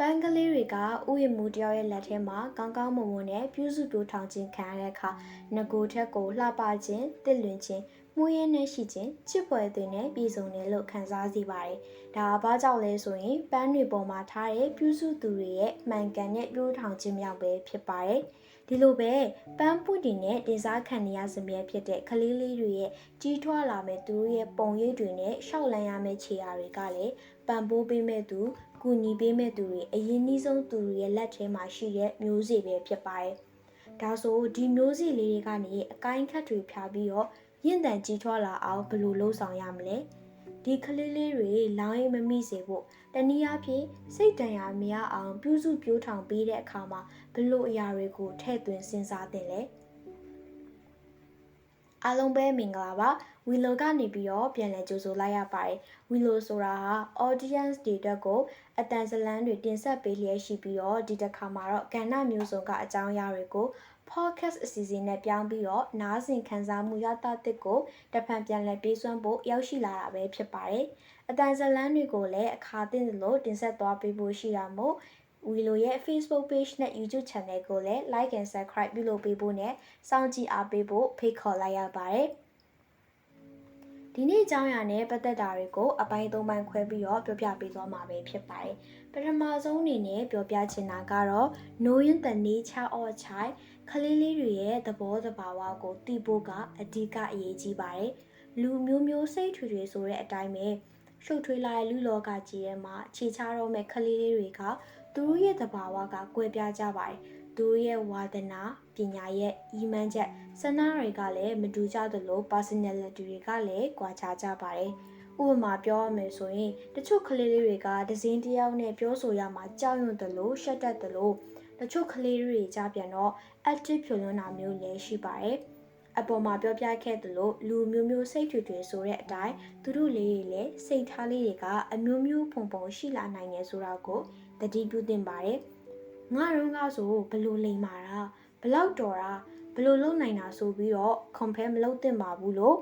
ပန်းကလေးတွေကဥယျာဉ်မူတယောက်ရဲ့လက်ထဲမှာကောင်းကောင်းမွန်မွန်နဲ့ပြုစုပြိုးထောင်ခြင်းခံရတဲ့အခါငကိုထက်ကိုလှပခြင်းတစ်လွင်ခြင်းမှုရင်းနဲ့ရှိခြင်းချစ်ဖွယ်သွင်းနဲ့ပြည်စုံတယ်လို့ခံစားစီပါတယ်။ဒါကဘာကြောင့်လဲဆိုရင်ပန်းတွေပေါ်မှာထားတဲ့ပြုစုသူတွေရဲ့မှန်ကန်တဲ့ပြိုးထောင်ခြင်းမြောက်ပဲဖြစ်ပါတယ်။ဒီလိုပဲပန်းပွင့်တင်နဲ့တင်စားခံနေရစမြဲဖြစ်တဲ့ကလေးလေးတွေရဲ့ကြီးထွားလာမဲ့သူတို့ရဲ့ပုံရိပ်တွေနဲ့ရှောက်လန်းရမယ့်ခြေရာတွေကလည်းပံပိုးပေးမဲ့သူ ကူညီပေးမဲ့သူတွေအရင်နှီးဆုံးသူတွေရဲ့လက်ထဲမှာရှိတဲ့မျိုးစေ့ပဲဖြစ်ပါတယ်။ဒါဆိုဒီမျိုးစေ့လေးတွေကနေအကိုင်းခတ်တွေဖြာပြီးတော့ရင့်တန်ကြီးထွားလာအောင်ဘယ်လိုလုပ်ဆောင်ရမလဲ။ဒီကလေးလေးတွေလောင်းရင်မမိစေဖို့တနည်းအားဖြင့်စိတ်တန်ရာမရအောင်ပြုစုပြိုးထောင်ပေးတဲ့အခါမှာဘယ်လိုအရာတွေကိုထည့်သွင်းစဉ်းစားသင့်လဲ။ အားလုံးပဲမင်္ဂလာပါဝီလိုကနေပြီးတော့ပြန်လည်ကြိုဆိုလိုက်ရပါတယ်ဝီလိုဆိုတာဟာ audience တွေအတွက်ကိုအတန်ဇလန်းတွေတင်ဆက်ပေးလျက်ရှိပြီးတော့ဒီတစ်ခါမှာတော့ကဏ္ဍမျိုးစုံကအကြောင်းအရာတွေကို podcast အစီအစဉ်နဲ့ပြောင်းပြီးတော့နားဆင်ခံစားမှုရတာတစ်ကိုတဖန်ပြန်လည်ပေးစွမ်းဖို့ရောက်ရှိလာတာပဲဖြစ်ပါတယ်အတန်ဇလန်းတွေကိုလည်းအခါသင့်သလိုတင်ဆက်သွားပေးဖို့ရှိတာမို့ ဝီလိုရဲ့ Facebook page နဲ့ YouTube channel ကိုလည်း like and subscribe ပြုလုပ်ပေးဖို့နဲ့စောင့်ကြည့်အားပေးဖို့ဖိတ်ခေါ်လိုက်ရပါတယ်။ဒီနေ့အကြောင်းအရာနဲ့ပတ်သက်တာတွေကိုအပိုင်း၃ပိုင်းခွဲပြီးတော့ပြောပြပေးသွားမှာပဲဖြစ်ပါတယ်။ပထမဆုံးအနေနဲ့ပြောပြချင်တာကတော့ knowing the nature of child ခလေးလေးတွေရဲ့သဘောတဘာဝကိုသိဖို့ကအဓိကအရေးကြီးပါတယ်။လူမျိုးမျိုးစိတ်ထွေထွေဆိုတဲ့အတိုင်းပဲ ရှုပ်ထွေးလာတဲ့လူလောကကြီးထဲမှာခြေချတော့မဲ့ခလေးလေးတွေကသူတို့ရဲ့သဘာဝကကွဲပြားကြပါတယ်။သူတို့ရဲ့ဝါဒနာပညာရဲ့ဤမှန်းချက်စနာတွေကလည်းမတူကြသလို personality တွေကလည်းကွာခြားကြပါတယ်။ဥပမာပြောရမယ်ဆိုရင်တချို့ကလေးလေးတွေကဒဇင်းတယောက်နဲ့ပြောဆိုရမှာကြောက်ရွံ့တယ်လို့ရှက်တတ်တယ်လို့တချို့ကလေးတွေကြပြန်တော့ active ဖြိုလွန်းတာမျိုးလည်းရှိပါတယ်။ အပေါ်မှာပြောပြခဲ့သလိုလူမျိုးမျိုးစိတ်ထွေထွေဆိုတဲ့အတိုင်းသူတို့လေးတွေလည်းစိတ်ထားလေးတွေကအမျိုးမျိုးပုံပုံရှိလာနိုင်တယ်ဆိုတာကိုသတိပြုသင့်ပါတယ်။ငါတို့ကဆိုဘလို့လိမ်မာတာဘလောက်တော်တာဘလို့လုံနိုင်တာဆိုပြီးတော့ compare မလုပ်သင့်ပါဘူးလို့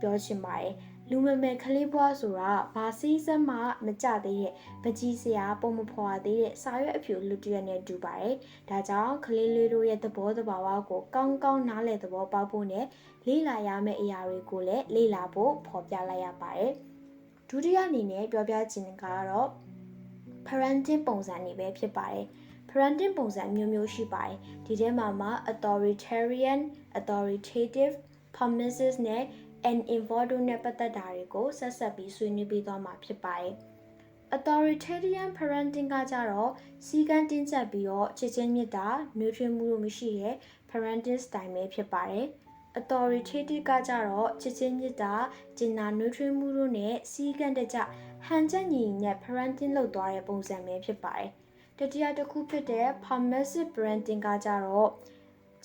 ပြောချင်ပါတယ် လူမမယ်ခလေးဘွားဆိုတာဘာစီးစက်မှမကြသေးတဲ့ပကြီးစရာပုံမဖွာသေးတဲ့စာရွက်အဖြူလူတရက်နဲ့တူပါတယ်။ဒါကြောင့်ခလေးလေးတို့ရဲ့သဘောတဘာဝကိုကောင်းကောင်းနားလည်သဘောပေါက်ဖို့နဲ့လေ့လာရမယ့်အရာတွေကိုလည်းလေ့လာဖို့ဖော်ပြလိုက်ရပါတယ်။ဒုတိယအနေနဲ့ပြောပြချင်တာကတော့ parenting ပုံစံတွေပဲဖြစ်ပါတယ်။ parenting ပုံစံမျိုးမျိုးရှိပါတယ်။ဒီထဲမှာမှ authoritarian, authoritative, permissive နဲ့ and involved နဲ့ပတ်သက်တာတွေကိုဆက်ဆက်ပြီးဆွေးနွေးပေးသွားမှာဖြစ်ပါတယ်။ authoritarian parenting ကကြတော့စီကံတင်းကျပ်ပြီးတော့ချစ်ချင်းမြတ်တာနှွေးထွေးမှုလို့မရှိတဲ့ parenting style ပဲဖြစ်ပါတယ်။ authoritative ကကြတော့ချစ်ချင်းမြတ်တာကျင်နာနှွေးထွေးမှုတို့နဲ့စီကံတကြဟန်ချက်ညီနဲ့ parenting လုပ်သွားတဲ့ပုံစံပဲဖြစ်ပါတယ်။တတိယတစ်ခုဖြစ်တဲ့ permissive parenting ကကြတော့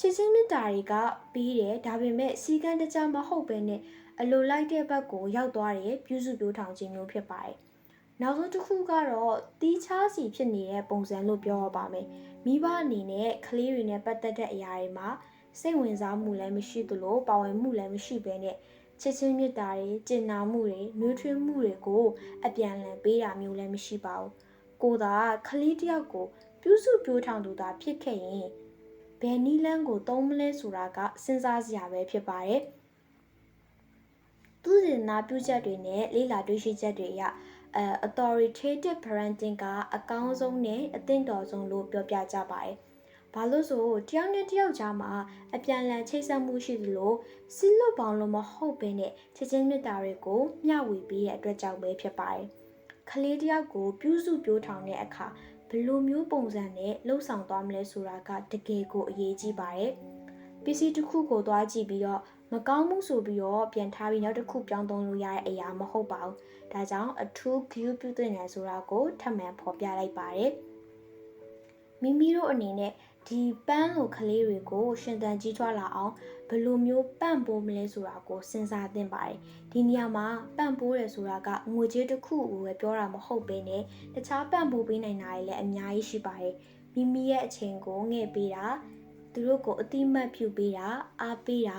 ချစ်ချင်းမေတ္တာတွေကပြီးတယ်ဒါပေမဲ့စီကံတကြမဟုတ်ပဲနဲ့အလိုလိုက်တဲ့ဘက်ကိုရောက်သွားတဲ့ပြုစုပြောထောင်ခြင်းမျိုးဖြစ်ပါတယ်။နောက်ဆုံးတစ်ခုကတော့တီးခြားစီဖြစ်နေတဲ့ပုံစံလို့ပြောရပါမယ်။မိဘအနေနဲ့ကလေးတွေနဲ့ပတ်သက်တဲ့အရာတွေမှာစိတ်ဝင်စားမှုလည်းမရှိသလိုပါဝင်မှုလည်းမရှိဘဲနဲ့ချစ်ချင်းမြတ်တာတွေကျင်နာမှုတွေနှွေးထွေးမှုတွေကိုအပြန်အလှန်ပေးတာမျိုးလည်းမရှိပါဘူးကိုသာခလေးတယောက်ကိုပြုစုပြောထောင်သူသာဖြစ်ခဲ့ရင် ဘယ်နီးလန်းကိုသုံးမလဲဆိုတာကစဉ်းစားစရာပဲဖြစ်ပါတယ်သူစဉ်နာပြုချက်တွေနဲ့လေးလာတွေ့ရှိချက်တွေအရအဲ authoritative parenting ကအကောင်းဆုံးနဲ့အသင့်တော်ဆုံးလို့ပြောပြကြပါတယ်ဘာလို့ဆိုတယောက်နဲ့တယောက်ကြားမှာအပြန်လန်ချိတ်ဆက်မှုရှိသလိုစီလွတ်ပေါင်းလို့မဟုတ်ဘဲနဲ့ချက်ချင်းမြတ်တာတွေကိုမျှဝေပေးတဲ့အတွက်ကြောင့်ပဲဖြစ်ပါတယ်။ခလေးတယောက်ကိုပြုစုပြောထောင်တဲ့အခါ ဘယ်လိုမျိုးပုံစံနဲ့လှုပ်ဆောင်သွားမလဲဆိုတာကတကယ်ကိုအရေးကြီးပါတယ်။ပစ္စည်းတစ်ခုကိုသွားကြည့်ပြီးတော့မကောင်းမှုဆိုပြီးတော့ပြန်ထားပြီးနောက်တစ်ခုပြောင်းသုံးလို့ရတဲ့အရာမဟုတ်ပါဘူး။ဒါကြောင့်အထူး view ပြုသင့်တယ်ဆိုတာကိုထပ်မံဖော်ပြလိုက်ပါတယ်။မိမိတို့အနေနဲ့ဒီပန်းလိုကလေးတွေကိုရှင်သန်ကြီးထွားလာအောင် ဘယ်လိုမျိုးပန့်ပိုးမလဲဆိုတာကိုစဉ်းစားသင့်ပါတယ်ဒီနေရာမှာပန့်ပိုးတယ်ဆိုတာကငွေကြေးတစ်ခုကိုပဲပြောတာမဟုတ်ဘဲနဲ့တခြားပန့်ပိုးပေးနိုင်တာတွေလည်းအများကြီးရှိပါတယ်မိမိရဲ့အချိန်ကိုငှဲ့ပေးတာသူတို့ကိုအတိမတ်ပြုပေးတာအားပေးတာ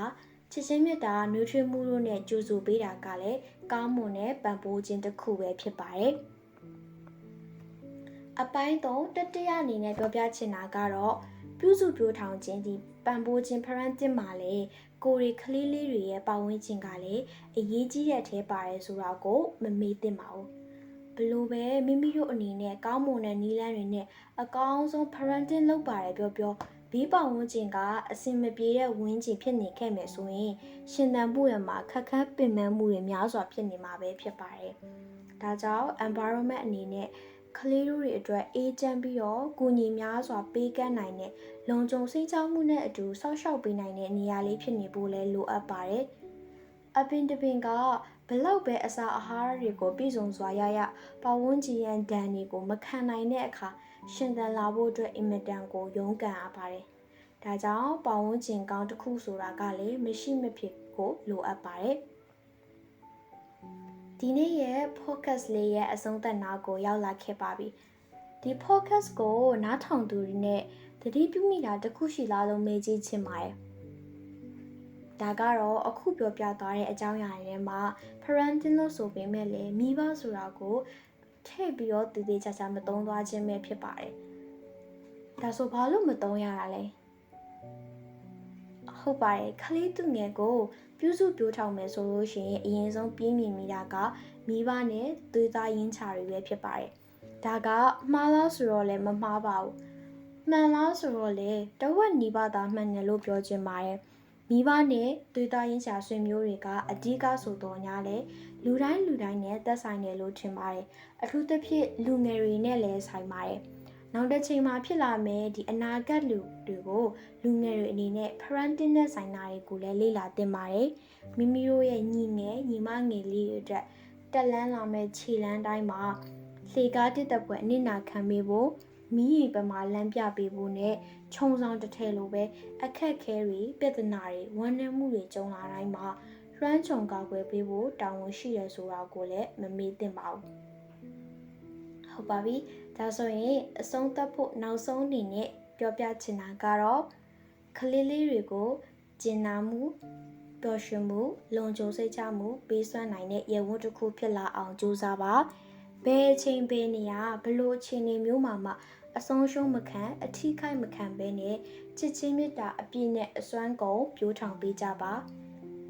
ချစ်ချင်းမြတ်တာနှွေးထွေးမှုတို့နဲ့ကြိုးဆိုပေးတာကလည်းကောင်းမွန်တဲ့ပံ့ပိုးခြင်းတစ်ခုပဲဖြစ်ပါတယ်အပိုင်း3တတိယအနေနဲ့ပြောပြချင်တာကတော့ပြုစုပြောထောင်ခြင်းဒီ ပံပိုးခြင်းဖရန်တစ်မှာလေကိုရီကလေးလေးတွေရဲ့ပတ်ဝန်းကျင်ကလည်းအရေးကြီးတဲ့အထဲပါတယ်ဆိုတော့ကိုမမေ့သင့်ပါဘူးဘလို့ပဲမိမိတို့အနေနဲ့ကောင်းမွန်တဲ့နီးလန်းတွေနဲ့အကောင်းဆုံးဖရန်တစ်လုပ်ပါတယ်ပြောပြောဘေးပတ်ဝန်းကျင်ကအစင်မပြေတဲ့ဝန်းကျင်ဖြစ်နေခဲ့မယ်ဆိုရင် ရှင်သန်မှုရမှာခက်ခက်ပင်ပန်းမှုတွေများစွာဖြစ်နေမှာပဲဖြစ်ပါတယ်ဒါကြောင့် environment အနေနဲ့ ကလေးတို့တွေအတွက်အေးချမ်းပြီးတော့ကုညီများစွာပေးကမ်းနိုင်တဲ့လုံခြုံစိတ်ချမှုနဲ့အတူစောင့်ရှောက်ပေးနိုင်တဲ့နေရာလေးဖြစ်နေဖို့လဲလိုအပ်ပါတယ်။အပင်တပင်ကဘလောက်ပဲအစာအာဟာရတွေကိုပြည့်စုံစွာရရပဝန်းကျင်ရန်ဒဏ်တွေကိုမခံနိုင်တဲ့အခါရှင်သန်လာဖို့အတွက်အင်မတန်ကိုရုန်းကန်ရပါတယ်။ဒါကြောင့်ပဝန်းကျင်ကောင်းတစ်ခုဆိုတာကလည်းမရှိမဖြစ်ကိုလိုအပ်ပါတယ်။ ဒီနေ့ရဲ့ podcast လေးရဲ့အဆုံးသတ်နာကိုရောက်လာခဲ့ပါပြီ။ဒီ podcast ကိုနားထောင်သူတွေနဲ့တတိပြုမိတာတစ်ခုရှိလားလို့မေးကြည့်ချင်ပါတယ်။ဒါကတော့အခုပြောပြသွားတဲ့အကြောင်းအရာတွေထဲမှာ parenting လို့ဆိုပေမဲ့လည်းမိဘဆိုတာကိုထည့်ပြီးတော့တည်တည်ချာချာမသုံးသွားခြင်းပဲဖြစ်ပါတယ်။ဒါဆိုဘာလို့မသုံးရတာလဲ။ ဟုတ်ပါတယ်ခလေးသူငယ်ကိုပြုစုပြောထောင်မယ်ဆိုလို့ရှိရင်အရင်ဆုံးပြင်းမြင်မိတာကမိဘနဲ့သွေးသားရင်းချတွေပဲဖြစ်ပါတယ်။ဒါကမှားလားဆိုတော့လည်းမမှားပါဘူး။မှန်လားဆိုတော့လေတဝက်နီးပါးသာမှန်တယ်လို့ပြောချင်ပါတယ်။မိဘနဲ့သွေးသားရင်းချဆွေမျိုးတွေကအဓိကဆိုတော့ညာလေလူတိုင်းလူတိုင်းနဲ့သက်ဆိုင်တယ်လို့ထင်ပါတယ်။အထူးသဖြင့်လူငယ်တွေနဲ့လည်းဆိုင်ပါတယ်။ နောက်တစ်ချိန်မှာဖြစ်လာမယ်ဒီအနာဂတ်လူတွေကိုလူငယ်တွေအနေနဲ့ parenting နဲ့ဆိုင်တာတွေကိုလည်းလေ့လာသင်ပါတယ်။မိမိတို့ရဲ့ညီငယ်ညီမငယ်လေးတွေအတွက်တက်လန်းလာမဲ့ခြေလန်းတိုင်းမှာလေကားတစ်သက်ပွဲအနစ်နာခံပေးဖို့မိရီပမာလမ်းပြပေးဖို့နဲ့ခြုံဆောင်တစ်ထည်လိုပဲအခက်ခဲတွေပြဿနာတွေဝမ်းနည်းမှုတွေကြုံလာတိုင်းမှာလွှမ်းခြုံကာကွယ်ပေးဖို့တာဝန်ရှိရဆိုတာကိုလည်းမမေ့သင့်ပါဘူး ဟုတ်ပါပြီဒါဆိုရင်အဆုံးသတ်ဖို့နောက်ဆုံးအနေနဲ့ပြောပြချင်တာကတော့ကလေးလေးတွေကိုကျင်နာမှုပျော်ရွှင်မှုလုံခြုံစိတ်ချမှုပေးစွမ်းနိုင်တဲ့ရဝတ်တစ်ခုဖြစ်လာအောင်ကြိုးစားပါဘယ်အချိန်ဘယ်နေရာဘလို့အချိန်မျိုးမှာမှအဆုံးရှုံးမခံအထီးခိုက်မခံဘဲနဲ့ချစ်ချင်းမေတ္တာအပြည့်နဲ့အစွမ်းကုန်ပြိုးထောင်ပေးကြပါ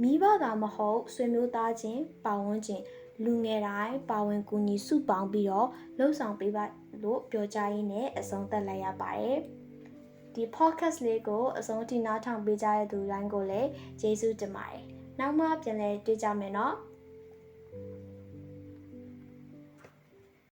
မိဘသာမဟုတ်ဆွေမျိုးသားချင်းပါဝန်းကျင် လူငယ်တိုင်းပါဝင်ကူညီစုပေါင်းပြီးတော့လှုပ်ဆောင်ပေးပါလို့ပြောကြရင်းနဲ့အဆုံးသတ်လိုက်ရပါတယ်ဒီ podcast လေးကိုအဆုံးထိနားထောင်ပေးကြတဲ့သူတိုင်းကိုလည်းကျေးဇူးတင်ပါတယ်နောက်မှပြန်လည်တွေ့ကြမယ်နော်